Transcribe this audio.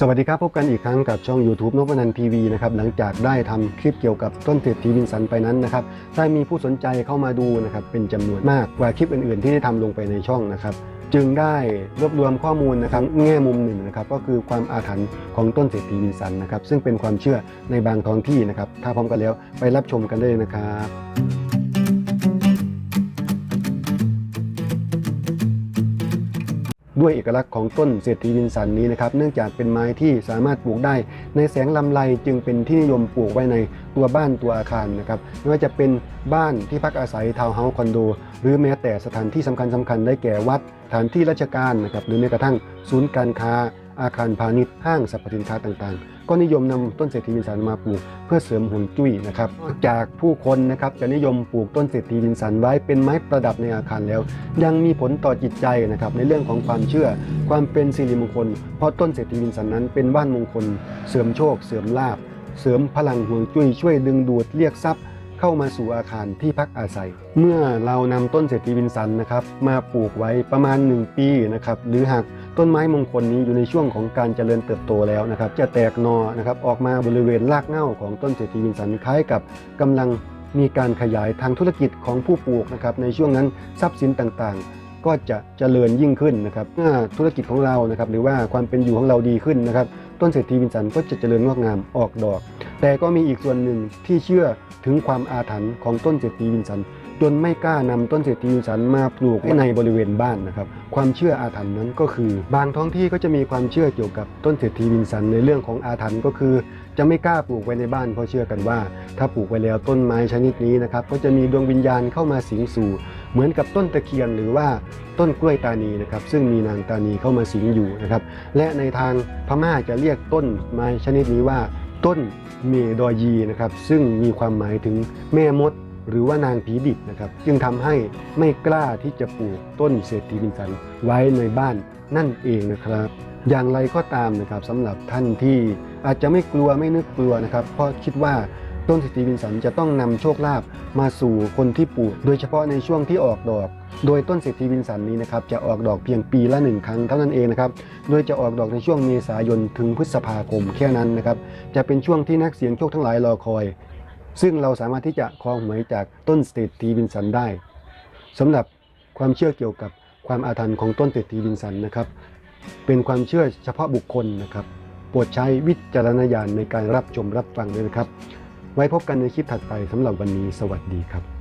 สวัสดีครับ พบกันอีกครั้งกับช่อง YouTube นพนันทีวีนะครับหลังจากได้ทำคลิปเกี่ยวกับต้นเศรษฐีวินสันไปนั้นนะครับได้มีผู้สนใจเข้ามาดูนะครับเป็นจำนวนมากกว่าคลิปอื่นๆ ที่ได้ทำลงไปในช่องนะครับจึงได้รวบรวมข้อมูลนะครับแง่มุมหนึ่งนะครับก็คือความอาถรรพ์ของต้นเศรษฐีวินสันนะครับซึ่งเป็นความเชื่อในบางท้องที่นะครับถ้าพร้อมกันแล้วไปรับชมกันได้เลยนะครับ ด้วยเอกลักษณ์ของต้นเศรษฐีวินสันนี้นะครับ เนื่องจากเป็นไม้ที่สามารถปลูกได้ ในแสงลำไรจึงเป็นที่นิยมปลูกไว้ในตัวบ้านตัวอาคารนะครับไม่ว่าจะเป็นบ้านที่พักอาศัยทาวน์เฮาส์คอนโด หรือแม้แต่สถานที่สำคัญสคัญๆได้แก่วัดสถานที่ราชการนะครับหรือแม้กระทั่งศูนย์การค้า อาคารพาณิชย์ห้างสรรพสินค้าต่างๆ ก็นิยมนำต้นเศรษฐีวินสันมาปลูก เพื่อเสริมหุ่นจุ้ยนะครับนอกจากผู้คนนะครับจะนิยมปลูกต้นเศรษฐีวินสันไว้เป็นไม้ประดับในอาคารแล้ว ยังมีผลต่อจิตใจนะครับในเรื่องของความเชื่อ ความเป็นสิริมงคล เพราะต้นเศรษฐีวินสันนั้นเป็นบ้านมงคล เสริมโชค เสริมลาภเสริมพลังห่วงจุ้ยช่วยดึงดูดเรียกทรัพย์เข้ามาสู่อาคารที่พักอาศัย เมื่อเรานำต้นเศรษฐีวินสันนะครับมาปลูกไว้ประมาณ 1 ปีนะครับหรือหาก ต้นไม้มงคลนี้อยู่ในช่วงของการเจริญเติบโตแล้วนะครับ จะแตกนอนะครับออกมาบริเวณรากเหง้าของต้นเศรษฐีวินสันคล้ายกับกำลังมีการขยายทางธุรกิจของผู้ปลูกนะครับในช่วงนั้นทรัพย์สินต่างๆ ก็จะเจริญยิ่งขึ้นนะครับเมื่อธุรกิจของเรานะครับหรือว่าความเป็นอยู่ของเราดีขึ้นนะครับต้นเศรษฐีวินสันก็จะเจริญงอกงามออกดอก แต่ก็มีอีกส่วนหนึ่งที่เชื่อถึงความอาถรรพ์ของต้นเศรษฐีวินสัน จนไม่กล้านำต้นเศรษฐีวิสันมาปลูกในบริเวณบ้านนะครับความเชื่ออาถรรพ์นั้นก็คือ บางท้องที่ก็จะมีความเชื่อเกี่ยวกับต้นเศรษฐีวินสันในเรื่องของอาถรรพ์ก็คือ จะไม่กล้าปลูกไว้ในบ้านเพราะเชื่อกันว่า ถ้าปลูกไว้แล้วต้นไม้ชนิดนี้นะครับก็จะมีดวงวิญญาณเข้ามาสิงสู่เหมือนกับต้นตะเคียนหรือว่าต้นกล้วยตานีนะครับซึ่งมีนางตานีเข้ามาสิงอยู่นะครับและในทางพม่าจะเรียกต้นไม้ชนิดนี้ว่า ต้นเมดอยีนะครับซึ่งมีความหมายถึงแม่มด หรือว่านางผีดิบนะครับ จึงทำให้ไม่กล้าที่จะปลูกต้นเศรษฐีบินสันไว้ในบ้านนั่นเองนะครับ อย่างไรก็ตามนะครับสำหรับท่านที่อาจจะไม่กลัวไม่นึกกลัวนะครับ เพราะคิดว่าต้นเศรษฐีบินสันจะต้องนำโชคลาภมาสู่คนที่ปลูก โดยเฉพาะในช่วงที่ออกดอก โดยต้นเศรษฐีบินสันนี้นะครับจะออกดอกเพียงปีละหนึ่งครั้งเท่านั้นเองนะครับ โดยจะออกดอกในช่วงเมษายนถึงพฤษภาคมแค่นั้นนะครับ จะเป็นช่วงที่นักเสี่ยงโชคทั้งหลายรอคอย ซึ่งเราสามารถที่จะคลองหวยจากต้นสเตททีวินสันได้สำหรับความเชื่อเกี่ยวกับความอาถรรพ์ของต้นเตททีวินสันนะครับ เป็นความเชื่อเฉพาะบุคคลนะครับ โปรดใช้วิจารณญาณในการรับชมรับฟังด้วยนะครับ ไว้พบกันในคลิปถัดไปสำหรับวันนี้สวัสดีครับ